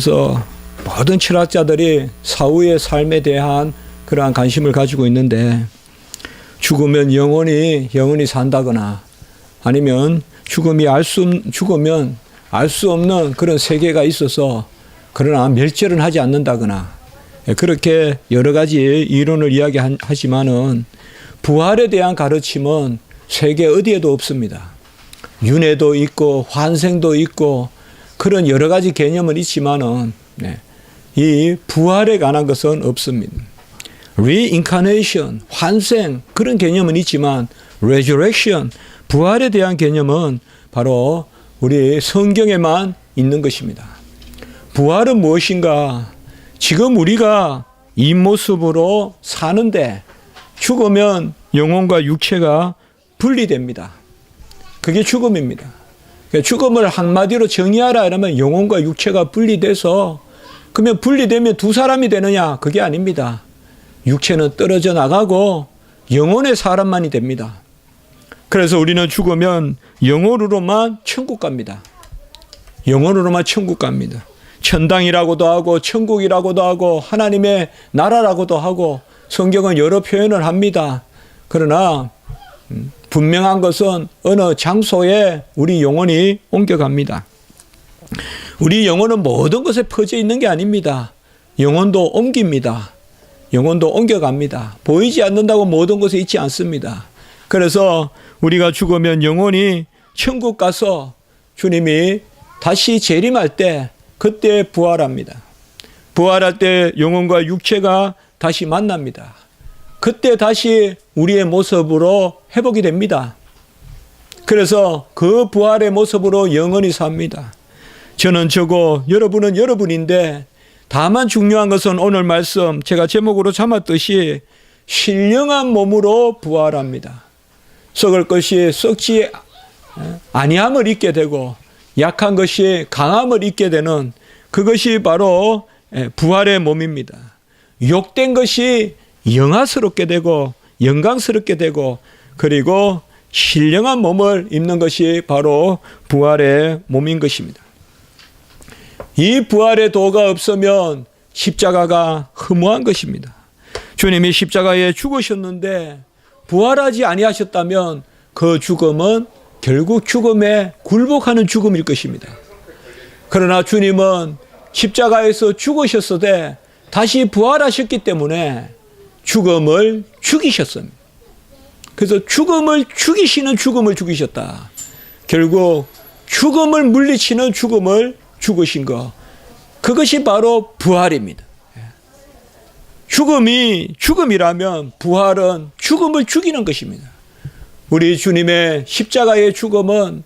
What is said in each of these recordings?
그래서 모든 철학자들이 사후의 삶에 대한 그러한 관심을 가지고 있는데 죽으면 영원히 영원히 산다거나 아니면 죽음이 알 수 죽으면 알 수 없는 그런 세계가 있어서 그러나 멸절은 하지 않는다거나 예, 그렇게 여러 가지 이론을 이야기하지만은 부활에 대한 가르침은 세계 어디에도 없습니다. 윤회도 있고 환생도 있고 그런 여러 가지 개념은 있지만은 네, 이 부활에 관한 것은 없습니다. reincarnation 환생 그런 개념은 있지만 resurrection 부활에 대한 개념은 바로 우리 성경에만 있는 것입니다. 부활은 무엇인가? 지금 우리가 이 모습으로 사는데 죽으면 영혼과 육체가 분리됩니다. 그게 죽음입니다. 그러니까 죽음을 한마디로 정의하라 이러면 영혼과 육체가 분리돼서 그러면 분리되면 두 사람이 되느냐? 그게 아닙니다. 육체는 떨어져 나가고 영혼의 사람만이 됩니다. 그래서 우리는 죽으면 영혼으로만 천국 갑니다. 영혼으로만 천국 갑니다. 천당이라고도 하고 천국이라고도 하고 하나님의 나라라고도 하고 성경은 여러 표현을 합니다. 그러나 음, 분명한 것은 어느 장소에 우리 영혼이 옮겨갑니다. 우리 영혼은 모든 것에 퍼져 있는 게 아닙니다. 영혼도 옮깁니다. 영혼도 옮겨갑니다. 보이지 않는다고 모든 것에 있지 않습니다. 그래서 우리가 죽으면 영혼이 천국 가서 주님이 다시 재림할 때 그때 부활합니다. 부활할 때 영혼과 육체가 다시 만납니다. 그때 다시 우리의 모습으로 회복이 됩니다. 그래서 그 부활의 모습으로 영원히 삽니다. 저는 저고 여러분은 여러분인데 다만 중요한 것은 오늘 말씀 제가 제목으로 잡았듯이 신령한 몸으로 부활합니다. 썩을 것이 썩지 아니함을 잊게 되고 약한 것이 강함을 잊게 되는 그것이 바로 부활의 몸입니다. 욕된 것이 영화스럽게 되고 영광스럽게 되고 그리고 신령한 몸을 입는 것이 바로 부활의 몸인 것입니다. 이 부활의 도가 없으면 십자가가 허무한 것입니다. 주님이 십자가에 죽으셨는데 부활하지 아니하셨다면 그 죽음은 결국 죽음에 굴복하는 죽음일 것입니다. 그러나 주님은 십자가에서 죽으셨으되 다시 부활하셨기 때문에 죽음을 죽이셨습니다. 그래서 죽음을 죽이시는 죽음을 죽이셨다. 결국 죽음을 물리치는 죽음을 죽으신 것. 그것이 바로 부활입니다. 죽음이 죽음이라면 부활은 죽음을 죽이는 것입니다. 우리 주님의 십자가의 죽음은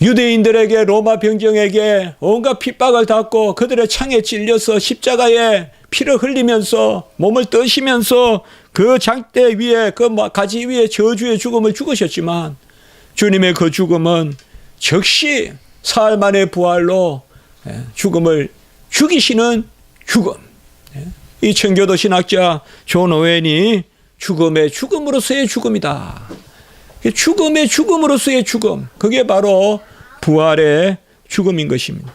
유대인들에게 로마 병정에게 온갖 핍박을 받고 그들의 창에 찔려서 십자가에 피를 흘리면서 몸을 떠시면서 그 장대 위에 그 가지 위에 저주의 죽음을 죽으셨지만 주님의 그 죽음은 즉시 사흘 만의 부활로 죽음을 죽이시는 죽음. 이 청교도 신학자 존 오웬이 죽음의 죽음으로서의 죽음이다. 죽음의 죽음으로서의 죽음. 그게 바로 부활의 죽음인 것입니다.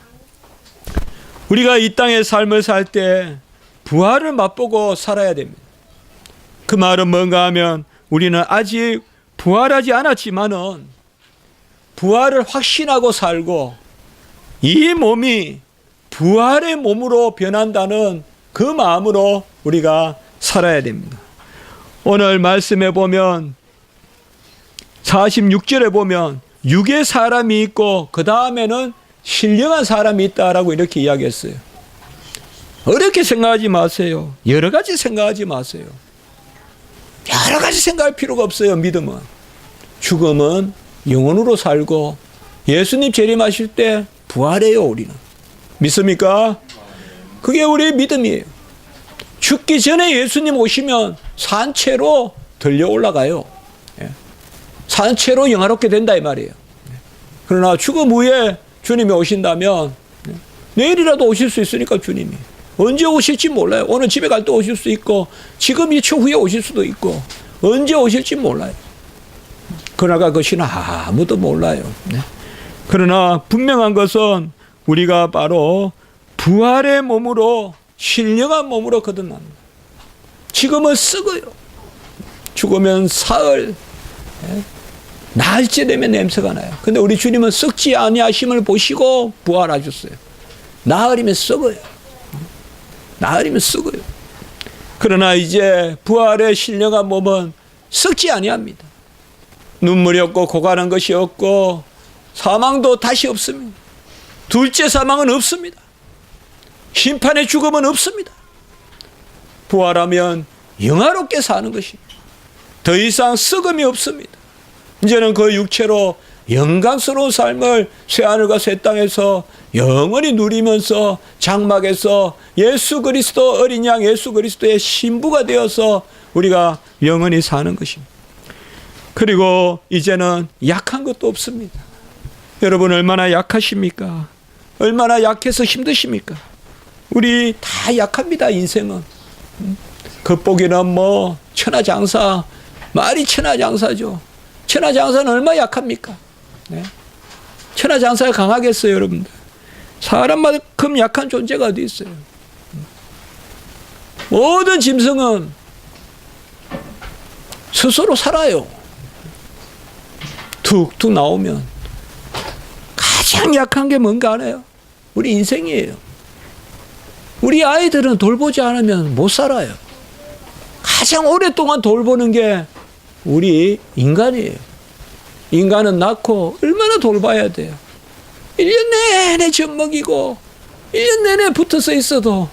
우리가 이 땅의 삶을 살 때 부활을 맛보고 살아야 됩니다. 그 말은 뭔가 하면 우리는 아직 부활하지 않았지만은 부활을 확신하고 살고 이 몸이 부활의 몸으로 변한다는 그 마음으로 우리가 살아야 됩니다. 오늘 말씀에 보면 46절에 보면 육의 사람이 있고 그 다음에는 신령한 사람이 있다라고 이렇게 이야기했어요. 어렵게 생각하지 마세요. 여러 가지 생각하지 마세요. 여러 가지 생각할 필요가 없어요. 믿음은. 죽음은 영혼으로 살고 예수님 재림하실 때 부활해요, 우리는. 믿습니까? 그게 우리의 믿음이에요. 죽기 전에 예수님 오시면 산채로 들려 올라가요. 예. 산채로 영화롭게 된다 이 말이에요. 그러나 죽음 후에 주님이 오신다면 예. 내일이라도 오실 수 있으니까 주님이 언제 오실지 몰라요. 오늘 집에 갈 때 오실 수 있고 지금 이 추후에 오실 수도 있고 언제 오실지 몰라요. 그러나 그것은 아무도 몰라요. 네. 그러나 분명한 것은 우리가 바로 부활의 몸으로 신령한 몸으로 거듭납니다. 지금은 썩어요. 죽으면 사흘, 예? 날째 되면 냄새가 나요. 근데 우리 주님은 썩지 아니하심을 보시고 부활하셨어요. 나흘이면 썩어요. 나흘이면 썩어요. 그러나 이제 부활의 신령한 몸은 썩지 아니합니다. 눈물이 없고 고가는 것이 없고 사망도 다시 없습니다. 둘째 사망은 없습니다. 심판의 죽음은 없습니다. 부활하면 영화롭게 사는 것입니다. 더 이상 썩음이 없습니다. 이제는 그 육체로 영광스러운 삶을 새하늘과 새 땅에서 영원히 누리면서 장막에서 예수 그리스도 어린 양 예수 그리스도의 신부가 되어서 우리가 영원히 사는 것입니다. 그리고 이제는 약한 것도 없습니다. 여러분 얼마나 약하십니까? 얼마나 약해서 힘드십니까? 우리 다 약합니다, 인생은. 음? 겉보기는 뭐 천하장사, 말이 천하장사죠. 천하장사는 얼마나 약합니까? 네? 천하장사가 강하겠어요, 여러분들. 사람만큼 약한 존재가 어디 있어요? 모든 짐승은 스스로 살아요. 툭툭 나오면 가장 약한 게 뭔가 알아요? 우리 인생이에요. 우리 아이들은 돌보지 않으면 못 살아요. 가장 오랫동안 돌보는 게 우리 인간이에요. 인간은 낳고 얼마나 돌봐야 돼요. 1년 내내 젖먹이고 1년 내내 붙어서 있어도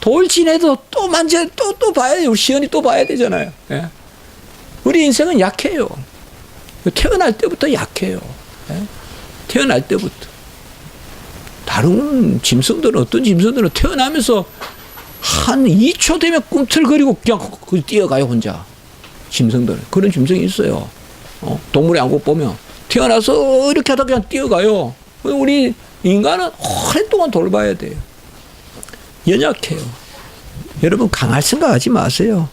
돌진해도 또 만져 또 또 봐야 돼요. 시연이 또 봐야 되잖아요. 예. 우리 인생은 약해요. 태어날 때부터 약해요. 예. 태어날 때부터. 다른 짐승들은 어떤 짐승들은 태어나면서 한 2초 되면 꿈틀거리고 그냥 그 뛰어가요 혼자. 짐승들 그런 짐승이 있어요. 어? 동물의 왕국 보면 태어나서 이렇게 하다 그냥 뛰어가요. 우리 인간은 오랫동안 돌봐야 돼요. 연약해요. 여러분 강할 생각하지 마세요.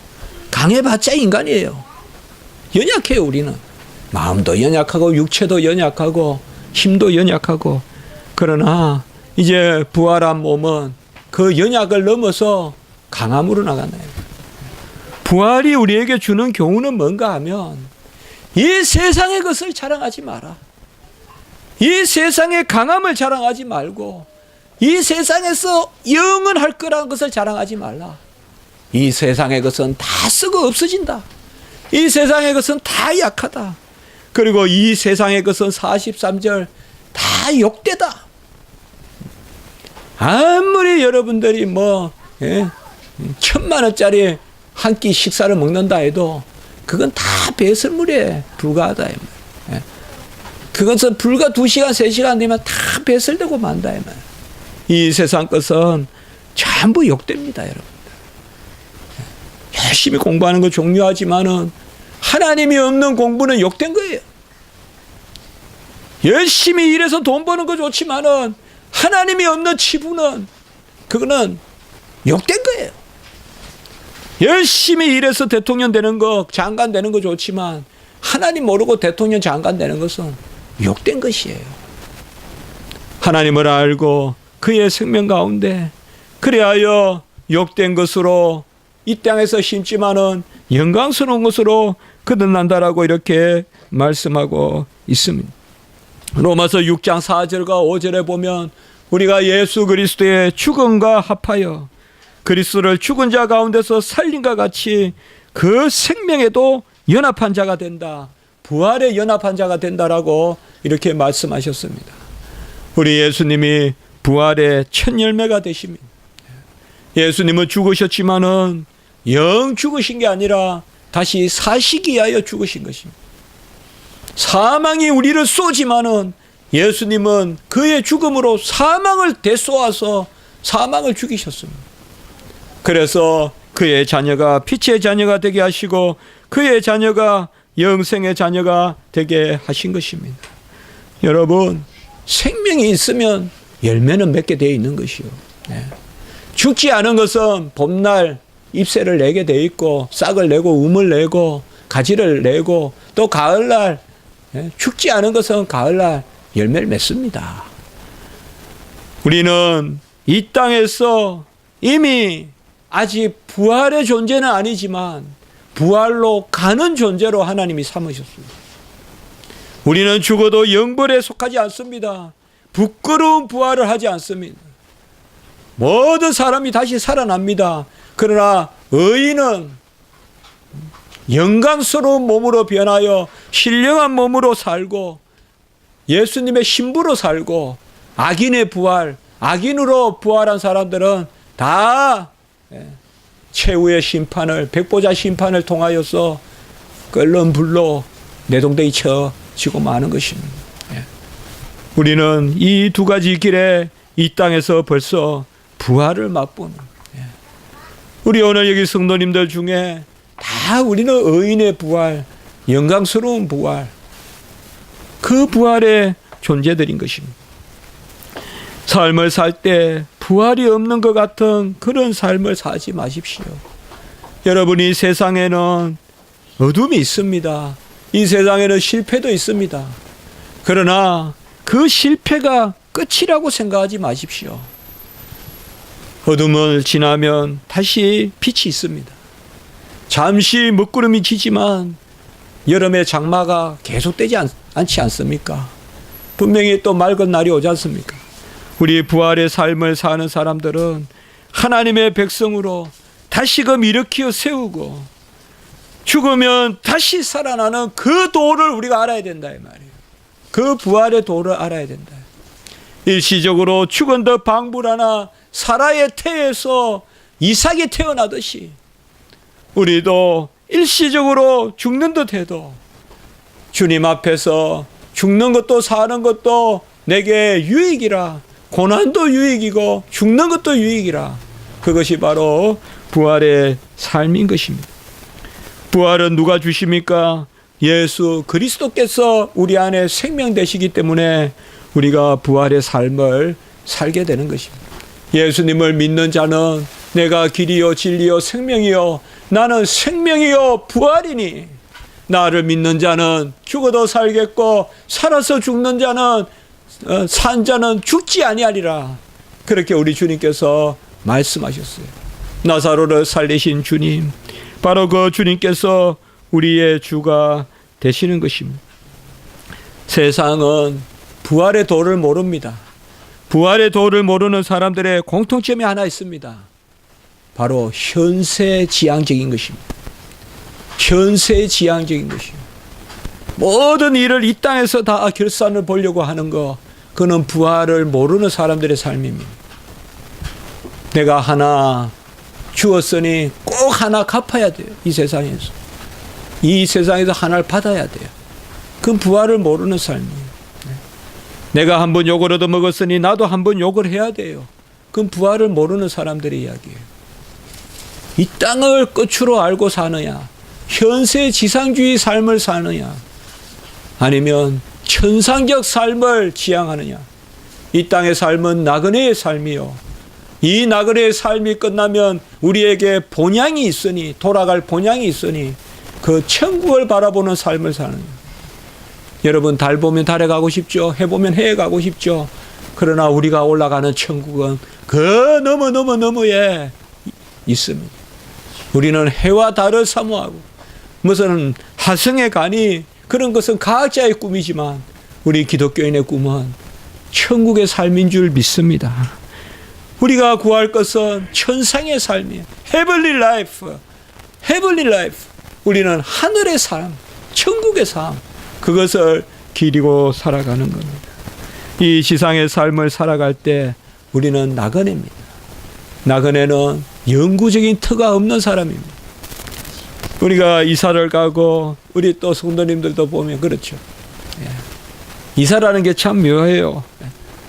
강해봤자 인간이에요. 연약해요 우리는. 마음도 연약하고 육체도 연약하고 힘도 연약하고 그러나 이제 부활한 몸은 그 연약을 넘어서 강함으로 나가나요. 부활이 우리에게 주는 교훈은 뭔가 하면 이 세상의 것을 자랑하지 마라. 이 세상의 강함을 자랑하지 말고 이 세상에서 영원할 거라는 것을 자랑하지 말라. 이 세상의 것은 다 썩어 없어진다. 이 세상의 것은 다 약하다. 그리고 이 세상의 것은 43절 다 욕되다. 아무리 여러분들이 뭐 예, 천만 원짜리 한 끼 식사를 먹는다 해도 그건 다 배설물에 불과하다. 그것은 불과 두 시간 세 시간 되면 다 배설되고 만다 이 세상 것은 전부 욕됩니다, 여러분. 예. 열심히 공부하는 거 중요하지만은 하나님이 없는 공부는 욕된 거예요. 열심히 일해서 돈 버는 거 좋지만은 하나님이 없는 치부는 그거는 욕된 거예요. 열심히 일해서 대통령 되는 거, 장관 되는 거 좋지만 하나님 모르고 대통령 장관 되는 것은 욕된 것이에요. 하나님을 알고 그의 생명 가운데 그리하여 욕된 것으로 이 땅에서 심지만은 영광스러운 것으로 거듭난다라고 이렇게 말씀하고 있습니다. 로마서 6장 4절과 5절에 보면 우리가 예수 그리스도의 죽음과 합하여 그리스도를 죽은 자 가운데서 살린과 같이 그 생명에도 연합한 자가 된다. 부활에 연합한 자가 된다라고 이렇게 말씀하셨습니다. 우리 예수님이 부활의 첫 열매가 되십니다. 예수님은 죽으셨지만은 영 죽으신 게 아니라 다시 사시기 위하여 죽으신 것입니다. 사망이 우리를 쏘지만은 예수님은 그의 죽음으로 사망을 대쏘아서 사망을 죽이셨습니다. 그래서 그의 자녀가 빛의 자녀가 되게 하시고 그의 자녀가 영생의 자녀가 되게 하신 것입니다. 여러분 생명이 있으면 열매는 맺게 되어 있는 것이요. 네. 죽지 않은 것은 봄날 잎새를 내게 돼 있고 싹을 내고 um을 내고 가지를 내고 또 가을날 예, 죽지 않은 것은 가을날 열매를 맺습니다. 우리는 이 땅에서 이미 아직 부활의 존재는 아니지만 부활로 가는 존재로 하나님이 삼으셨습니다. 우리는 죽어도 영벌에 속하지 않습니다. 부끄러운 부활을 하지 않습니다. 모든 사람이 다시 살아납니다. 그러나 의인은 영광스러운 몸으로 변하여 신령한 몸으로 살고 예수님의 신부로 살고 악인의 부활, 악인으로 부활한 사람들은 다 예, 최후의 심판을 백보자 심판을 통하여서 끓는 불로 내동댕이 쳐지고 마는 것입니다. 예. 우리는 이 두 가지 길에 이 땅에서 벌써 부활을 맛보는 예. 우리 오늘 여기 성도님들 중에 다 우리는 의인의 부활, 영광스러운 부활, 그 부활의 존재들인 것입니다. 삶을 살 때 부활이 없는 것 같은 그런 삶을 사지 마십시오. 여러분이 세상에는 어둠이 있습니다. 이 세상에는 실패도 있습니다. 그러나 그 실패가 끝이라고 생각하지 마십시오. 어둠을 지나면 다시 빛이 있습니다. 잠시 먹구름이 지지만 여름의 장마가 계속되지 않, 않지 않습니까? 분명히 또 맑은 날이 오지 않습니까? 우리 부활의 삶을 사는 사람들은 하나님의 백성으로 다시금 일으키어 세우고 죽으면 다시 살아나는 그 도를 우리가 알아야 된다 이 말이에요. 그 부활의 도를 알아야 된다. 일시적으로 죽은 듯 방불하나 사라의 태에서 이삭이 태어나듯이 우리도 일시적으로 죽는 듯 해도 주님 앞에서 죽는 것도 사는 것도 내게 유익이라 고난도 유익이고 죽는 것도 유익이라 그것이 바로 부활의 삶인 것입니다. 부활은 누가 주십니까? 예수 그리스도께서 우리 안에 생명 되시기 때문에 우리가 부활의 삶을 살게 되는 것입니다. 예수님을 믿는 자는 내가 길이요 진리요 생명이요 나는 생명이요 부활이니 나를 믿는 자는 죽어도 살겠고 살아서 죽는 자는 어, 산 자는 죽지 아니하리라 그렇게 우리 주님께서 말씀하셨어요. 나사로를 살리신 주님 바로 그 주님께서 우리의 주가 되시는 것입니다. 세상은 부활의 도를 모릅니다. 부활의 도를 모르는 사람들의 공통점이 하나 있습니다. 바로 현세 지향적인 것입니다. 현세 지향적인 것입니다. 모든 일을 이 땅에서 다 결산을 보려고 하는 거, 그는 부활을 모르는 사람들의 삶입니다. 내가 하나 주었으니 꼭 하나 갚아야 돼요. 이 세상에서. 이 세상에서 하나를 받아야 돼요. 그건 부활을 모르는 삶이에요. 내가 한 번 욕을 얻어먹었으니 나도 한 번 욕을 해야 돼요. 그건 부활을 모르는 사람들의 이야기예요. 이 땅을 끝으로 알고 사느냐, 현세 지상주의 삶을 사느냐, 아니면 천상적 삶을 지향하느냐. 이 땅의 삶은 나그네의 삶이요. 이 나그네의 삶이 끝나면 우리에게 본향이 있으니, 돌아갈 본향이 있으니, 그 천국을 바라보는 삶을 사는. 여러분, 달 보면 달에 가고 싶죠? 해 보면 해에 가고 싶죠? 그러나 우리가 올라가는 천국은 그 너무 너무 너무에 있습니다. 우리는 해와 달을 사모하고 무슨 하성에 가니 그런 것은 과학자의 꿈이지만 우리 기독교인의 꿈은 천국의 삶인 줄 믿습니다. 우리가 구할 것은 천상의 삶이에요. Heavenly life. Heavenly life. 우리는 하늘의 삶, 천국의 삶, 그것을 기리고 살아가는 겁니다. 이 지상의 삶을 살아갈 때 우리는 나그네입니다. 나그네는 영구적인 터가 없는 사람입니다. 우리가 이사를 가고 우리 또 성도님들도 보면 그렇죠. 예. 이사라는 게 참 묘해요.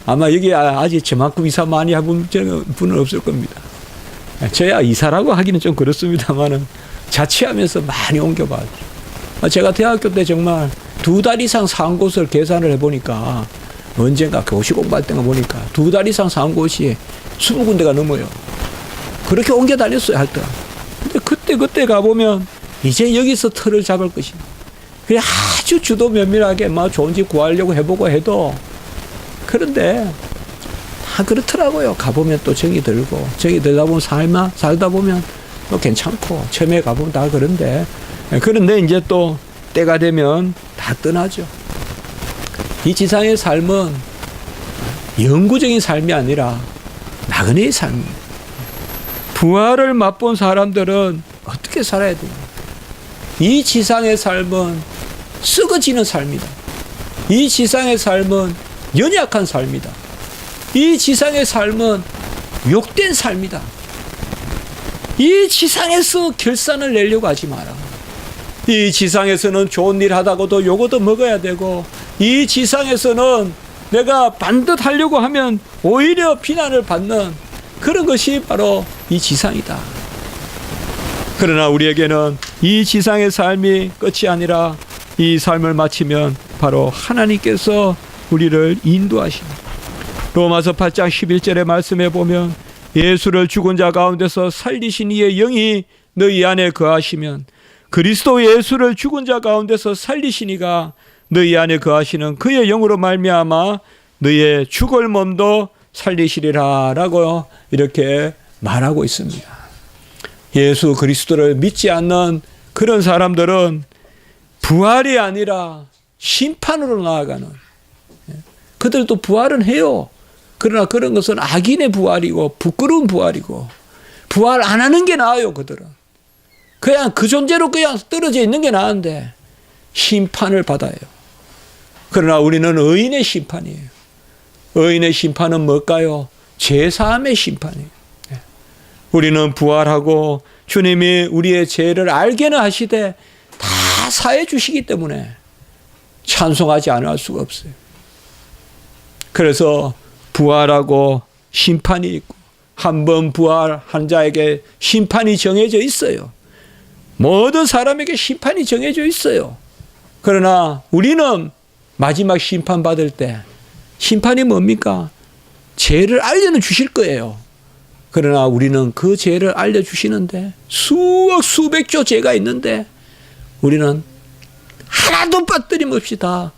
아마 여기 아직 저만큼 이사 많이 해본 분은 없을 겁니다. 저야 이사라고 하기는 좀 그렇습니다만은 자취하면서 많이 옮겨봐요. 제가 대학교 때 정말 두 달 이상 산 곳을 계산을 해보니까 언젠가 교시 공부할 때가 보니까 두 달 이상 산 곳이 스무 군데가 넘어요. 그렇게 옮겨 다녔어요, 할 때. 근데 그때, 그때 가보면 이제 여기서 틀을 잡을 것이다. 그래 아주 주도 면밀하게 막 좋은 집 구하려고 해보고 해도 그런데 다 그렇더라고요. 가보면 또 정이 들고 정이 들다 보면 살마 살다 보면 또 괜찮고 처음에 가보면 다 그런데 예, 그런데 이제 또 때가 되면 다 떠나죠. 이 지상의 삶은 영구적인 삶이 아니라 나그네의 삶입니다. 부활을 맛본 사람들은 어떻게 살아야 돼요? 이 지상의 삶은 썩어지는 삶이다. 이 지상의 삶은 연약한 삶이다. 이 지상의 삶은 욕된 삶이다. 이 지상에서 결산을 내려고 하지 마라. 이 지상에서는 좋은 일 하다고도 요거도 먹어야 되고, 이 지상에서는 내가 반듯 하려고 하면 오히려 비난을 받는 그런 것이 바로 이 지상이다. 그러나 우리에게는 이 지상의 삶이 끝이 아니라 이 삶을 마치면 바로 하나님께서 우리를 인도하십니다. 로마서 8장 11절의 말씀에 보면 예수를 죽은 자 가운데서 살리신 이의 영이 너희 안에 거하시면 그리스도 예수를 죽은 자 가운데서 살리신 이가 너희 안에 거하시는 그의 영으로 말미암아 너희의 죽을 몸도 살리시리라라고 이렇게 말하고 있습니다. 예수 그리스도를 믿지 않는 그런 사람들은 부활이 아니라 심판으로 나아가는 예. 그들도 부활은 해요. 그러나 그런 것은 악인의 부활이고 부끄러운 부활이고 부활 안 하는 게 나아요. 그들은 그냥 그 존재로 그냥 떨어져 있는 게 나은데 심판을 받아요. 그러나 우리는 의인의 심판이에요. 의인의 심판은 뭘까요? 제사함의 심판이에요. 예. 우리는 부활하고 주님이 우리의 죄를 알게는 하시되 다 사해 주시기 때문에 찬송하지 않을 수가 없어요. 그래서 부활하고 심판이 있고 한 번 부활한 자에게 심판이 정해져 있어요. 모든 사람에게 심판이 정해져 있어요. 그러나 우리는 마지막 심판 받을 때 심판이 뭡니까? 죄를 알려는 주실 거예요. 그러나 우리는 그 죄를 알려주시는데 수억 수백 조 죄가 있는데 우리는 하나도 빠뜨림 없이 다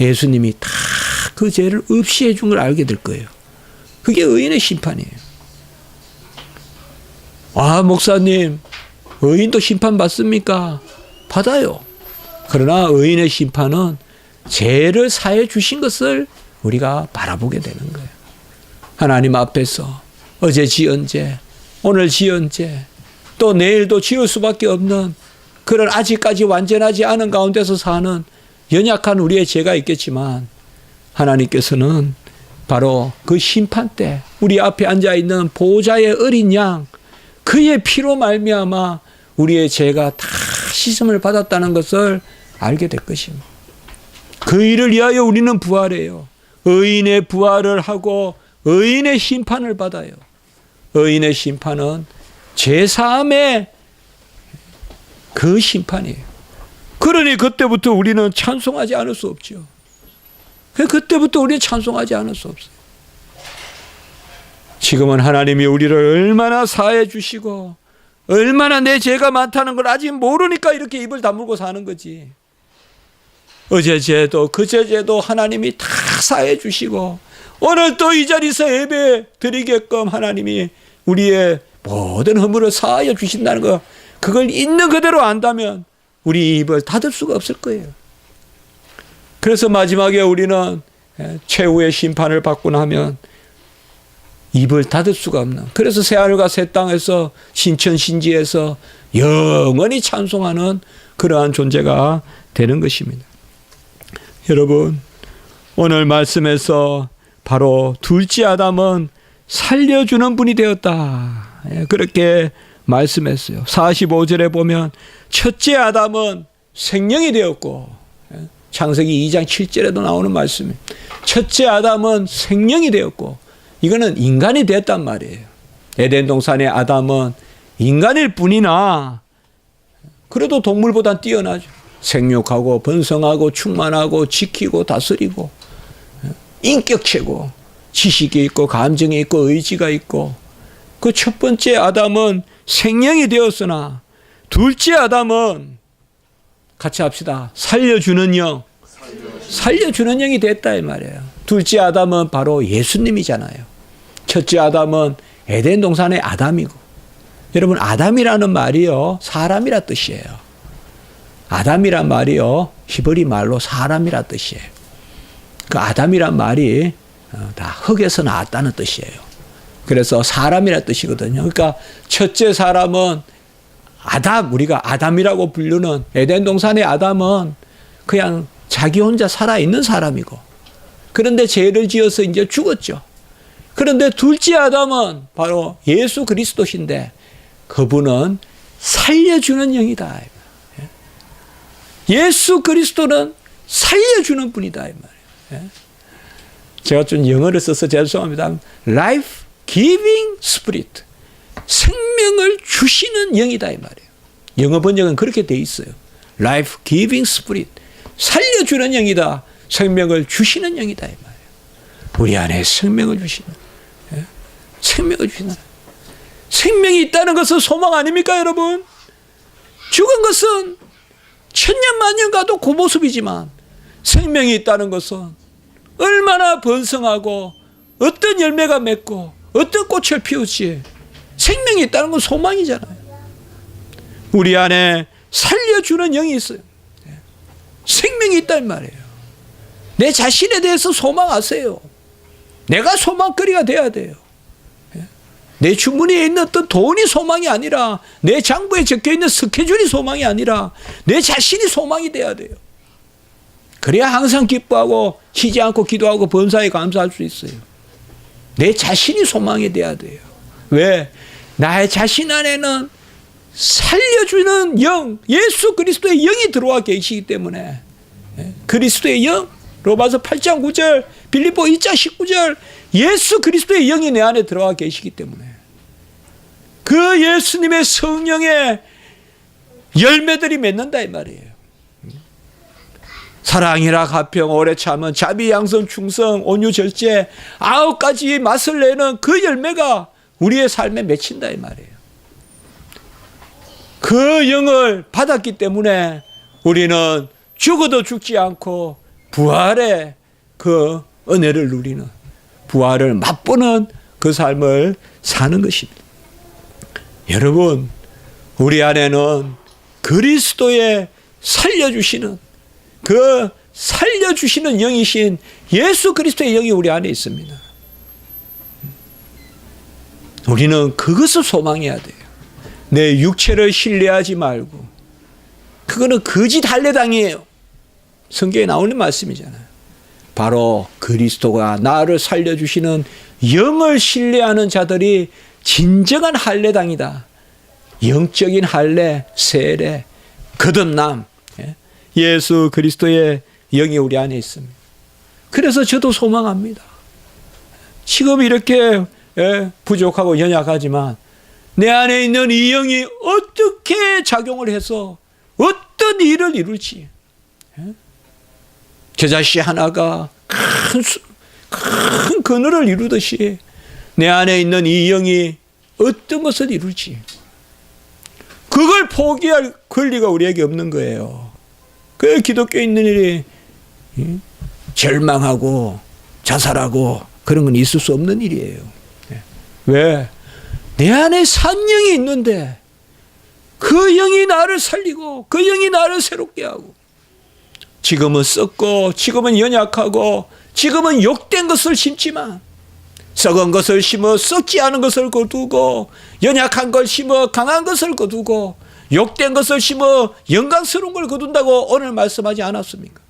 예수님이 다 그 죄를 없이 해준 걸 알게 될 거예요. 그게 의인의 심판이에요. 아, 목사님, 의인도 심판 받습니까? 받아요. 그러나 의인의 심판은 죄를 사해 주신 것을 우리가 바라보게 되는 거예요. 하나님 앞에서 어제 지은 죄, 오늘 지은 죄, 또 내일도 지을 수밖에 없는 그런 아직까지 완전하지 않은 가운데서 사는 연약한 우리의 죄가 있겠지만 하나님께서는 바로 그 심판 때 우리 앞에 앉아 있는 보호자의 어린 양 그의 피로 말미암아 우리의 죄가 다 씻음을 받았다는 것을 알게 될 것입니다. 그 일을 위하여 우리는 부활해요. 의인의 부활을 하고 의인의 심판을 받아요. 의인의 심판은 제사함의 그 심판이에요. 그러니 그때부터 우리는 찬송하지 않을 수 없죠. 그때부터 우리는 찬송하지 않을 수 없어요. 지금은 하나님이 우리를 얼마나 사해 주시고 얼마나 내 죄가 많다는 걸 아직 모르니까 이렇게 입을 다물고 사는 거지. 어제 죄도 그제 죄도 하나님이 다 사해 주시고 오늘 또 이 자리에서 예배 드리게끔 하나님이 우리의 모든 허물을 사하여 주신다는 거 그걸 있는 그대로 안다면 우리 입을 닫을 수가 없을 거예요. 그래서 마지막에 우리는 최후의 심판을 받고 나면 입을 닫을 수가 없는 그래서 새하늘과 새 땅에서 신천신지에서 영원히 찬송하는 그러한 존재가 되는 것입니다. 여러분 오늘 말씀에서 바로 둘째 아담은 살려주는 분이 되었다. 예, 그렇게 말씀했어요. 45절에 보면 첫째 아담은 생명이 되었고 예, 창세기 2장 7절에도 나오는 말씀이 첫째 아담은 생명이 되었고 이거는 인간이 됐단 말이에요. 에덴 동산의 아담은 인간일 뿐이나 그래도 동물보다 뛰어나죠. 생육하고 번성하고 충만하고 지키고 다스리고 인격체고 지식이 있고 감정이 있고 의지가 있고 그 첫 번째 아담은 생명이 되었으나 둘째 아담은 같이 합시다. 살려주는 영. 살려주는 영이 됐다 이 말이에요. 둘째 아담은 바로 예수님이잖아요. 첫째 아담은 에덴 동산의 아담이고 여러분 아담이라는 말이요 사람이라 뜻이에요. 아담이란 말이요 히브리 말로 사람이라 뜻이에요. 그 아담이란 말이 어, 다 흙에서 나왔다는 뜻이에요. 그래서 사람이라 뜻이거든요. 그러니까 첫째 사람은 아담 우리가 아담이라고 부르는 에덴 동산의 아담은 그냥 자기 혼자 살아 있는 사람이고 그런데 죄를 지어서 이제 죽었죠. 그런데 둘째 아담은 바로 예수 그리스도신데 그분은 살려주는 영이다. 예수 그리스도는 살려주는 분이다. 이 말이에요. 예? 제가 좀 영어를 써서 죄송합니다. Life giving spirit. 생명을 주시는 영이다. 이 말이에요. 영어 번역은 그렇게 돼 있어요. Life giving spirit. 살려주는 영이다. 생명을 주시는 영이다. 이 말이에요. 우리 안에 생명을 주시는. 예? 생명을 주시는. 생명이 있다는 것은 소망 아닙니까, 여러분? 죽은 것은 천년 만년 가도 그 모습이지만 생명이 있다는 것은 얼마나 번성하고 어떤 열매가 맺고 어떤 꽃을 피우지 생명이 있다는 건 소망이잖아요. 우리 안에 살려주는 영이 있어요. 생명이 있단 말이에요. 내 자신에 대해서 소망하세요. 내가 소망거리가 돼야 돼요. 내 주머니에 있는 어떤 돈이 소망이 아니라 내 장부에 적혀 있는 스케줄이 소망이 아니라 내 자신이 소망이 돼야 돼요. 그래야 항상 기뻐하고 쉬지 않고 기도하고 범사에 감사할 수 있어요. 내 자신이 소망이 돼야 돼요. 왜? 나의 자신 안에는 살려주는 영, 예수 그리스도의 영이 들어와 계시기 때문에 예? 그리스도의 영, 로마서 8장 9절, 빌립보 2장 19절, 예수 그리스도의 영이 내 안에 들어와 계시기 때문에 그 예수님의 성령의 열매들이 맺는다 이 말이에요. 사랑이라 가평 오래 참은 자비 양성 충성 온유 절제 아홉 가지 맛을 내는 그 열매가 우리의 삶에 맺힌다 이 말이에요. 그 영을 받았기 때문에 우리는 죽어도 죽지 않고 부활의 그 은혜를 누리는 부활을 맛보는 그 삶을 사는 것입니다. 여러분, 우리 안에는 그리스도의 살려주시는 그 살려주시는 영이신 예수 그리스도의 영이 우리 안에 있습니다. 우리는 그것을 소망해야 돼요. 내 육체를 신뢰하지 말고. 그거는 거짓 할례당이에요. 성경에 나오는 말씀이잖아요. 바로 그리스도가 나를 살려주시는 영을 신뢰하는 자들이 진정한 할례당이다. 영적인 할례, 세례, 거듭남. 예? 예수 그리스도의 영이 우리 안에 있습니다. 그래서 저도 소망합니다. 지금 이렇게 예, 부족하고 연약하지만 내 안에 있는 이 영이 어떻게 작용을 해서 어떤 일을 이룰지. 예? 겨자씨 하나가 큰, 수, 큰 그늘을 이루듯이 내 안에 있는 이 영이 어떤 것을 이룰지. 그걸 포기할 권리가 우리에게 없는 거예요. 그 기독교 있는 일이 절망하고 자살하고 그런 건 있을 수 없는 일이에요. 예. 왜? 내 안에 산영이 있는데 그 영이 나를 살리고 그 영이 나를 새롭게 하고 지금은 썩고 지금은 연약하고 지금은 욕된 것을 심지만 썩은 것을 심어 썩지 않은 것을 거두고 연약한 걸 심어 강한 것을 거두고 욕된 것을 심어 영광스러운 걸 거둔다고 오늘 말씀하지 않았습니까?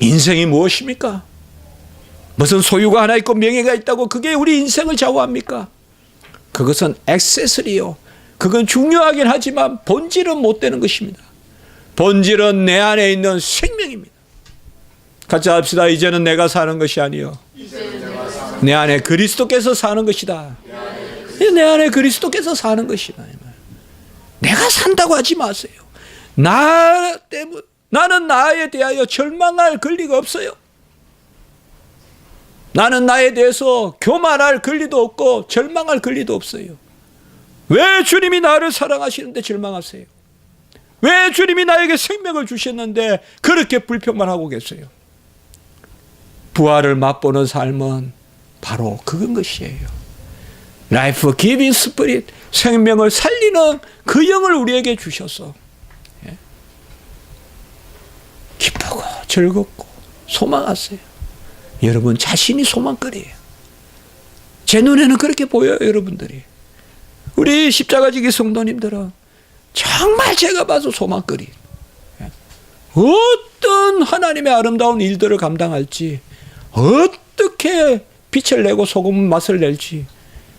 인생이 무엇입니까? 무슨 소유가 하나 있고 명예가 있다고 그게 우리 인생을 좌우합니까? 그것은 액세서리요. 그건 중요하긴 하지만 본질은 못 되는 것입니다. 본질은 내 안에 있는 생명입니다. 같이 합시다. 이제는 내가 사는 것이 아니요. 내 안에 그리스도께서 사는 것이다. 내 안에 그리스도께서 사는 것이다. 내가 산다고 하지 마세요. 나 때문 나는 나에 대하여 절망할 권리가 없어요. 나는 나에 대해서 교만할 권리도 없고 절망할 권리도 없어요. 왜 주님이 나를 사랑하시는데 절망하세요? 왜 주님이 나에게 생명을 주셨는데 그렇게 불평만 하고 계세요? 부활을 맛보는 삶은 바로 그건 것이에요. 라이프 기빙 스피릿 생명을 살리는 그 영을 우리에게 주셔서 예. 기쁘고 즐겁고 소망하세요. 여러분 자신이 소망거리예요. 제 눈에는 그렇게 보여요, 여러분들이. 우리 십자가지기 성도님들은 정말 제가 봐도 소망거리. 예. 어떤 하나님의 아름다운 일들을 감당할지, 어떻게 빛을 내고 소금 맛을 낼지,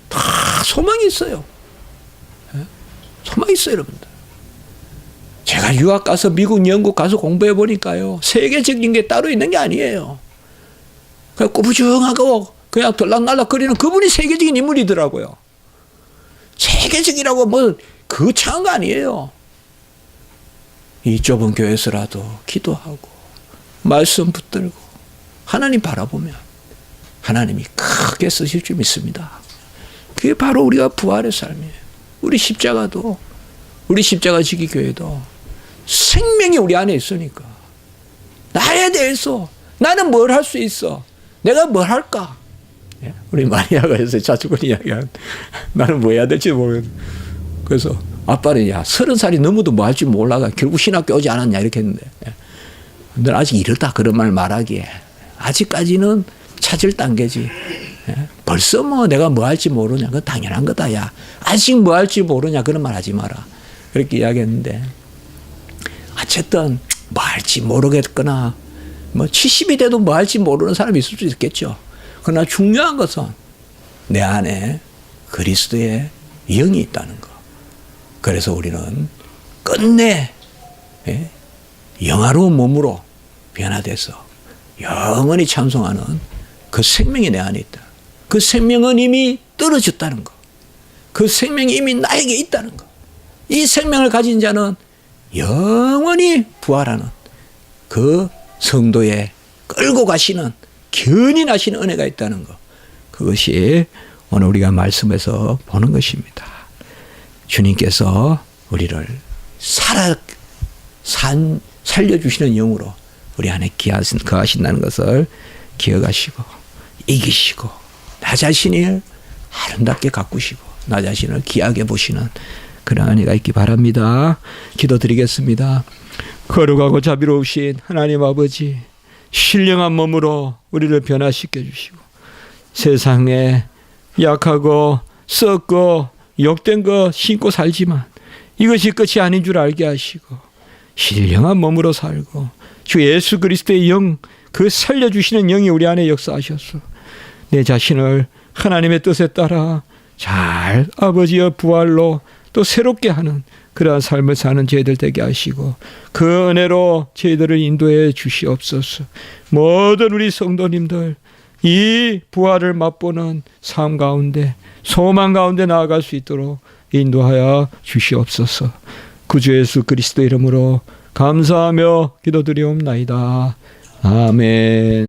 다 소망이 있어요. 예? 소망이 있어요, 여러분들. 제가 유학 가서 미국, 영국 가서 공부해 보니까요, 세계적인 게 따로 있는 게 아니에요. 그냥 꾸부정하고 그냥 들락날락 거리는 그분이 세계적인 인물이더라고요. 세계적이라고 뭐 그창한 거 아니에요. 이 좁은 교회에서라도 기도하고 말씀 붙들고 하나님 바라보면 하나님이 크게 쓰실 줄 믿습니다. 그게 바로 우리가 부활의 삶이에요. 우리 십자가도 우리 십자가 지기 교회도 생명이 우리 안에 있으니까 나에 대해서 나는 뭘 할 수 있어? 내가 뭘 할까? 예? 우리 마리아가 해서 자주건 이야기한 나는 뭐 해야 될지 모르겠 그래서 아빠는 야 서른 살이 넘어도 뭐 할지 몰라가 결국 신학교 오지 않았냐 이렇게 했는데 예. 너 아직 이르다 그런 말 말하기에 아직까지는 찾을 단계지 예? 벌써 뭐 내가 뭐 할지 모르냐 그건 당연한 거다 야 아직 뭐 할지 모르냐 그런 말 하지 마라 그렇게 이야기했는데 어쨌든 뭐 할지 모르겠거나 뭐 70이 돼도 뭐 할지 모르는 사람이 있을 수 있겠죠. 그러나 중요한 것은 내 안에 그리스도의 영이 있다는 거. 그래서 우리는 끝내 예? 영화로운 몸으로 변화돼서 영원히 찬송하는 그 생명이 내 안에 있다. 그 생명은 이미 떨어졌다는 거. 그 생명이 이미 나에게 있다는 거. 이 생명을 가진 자는 영원히 부활하는 그 성도의 끌고 가시는 견인하시는 은혜가 있다는 것. 그것이 오늘 우리가 말씀에서 보는 것입니다. 주님께서 우리를 살아 산 살려주시는 영으로 우리 안에 기하신, 거하신다는 것을 기억하시고 이기시고 나 자신을 아름답게 가꾸시고 나 자신을 귀하게 보시는 그런 은혜가 있기 바랍니다. 기도드리겠습니다. 거룩하고 자비로우신 하나님 아버지 신령한 몸으로 우리를 변화시켜 주시고 세상에 약하고 썩고 욕된 거 신고 살지만 이것이 끝이 아닌 줄 알게 하시고 신령한 몸으로 살고 주 예수 그리스도의 영 그 살려주시는 영이 우리 안에 역사하셔서 내 자신을 하나님의 뜻에 따라 잘 아버지의 부활로 또 새롭게 하는 그러한 삶을 사는 저희들 되게 하시고 그 은혜로 저희들을 인도해 주시옵소서. 모든 우리 성도님들 이 부활을 맛보는 삶 가운데 소망 가운데 나아갈 수 있도록 인도하여 주시옵소서. 구주 예수 그리스도 이름으로 감사하며 기도드리옵나이다. 아멘.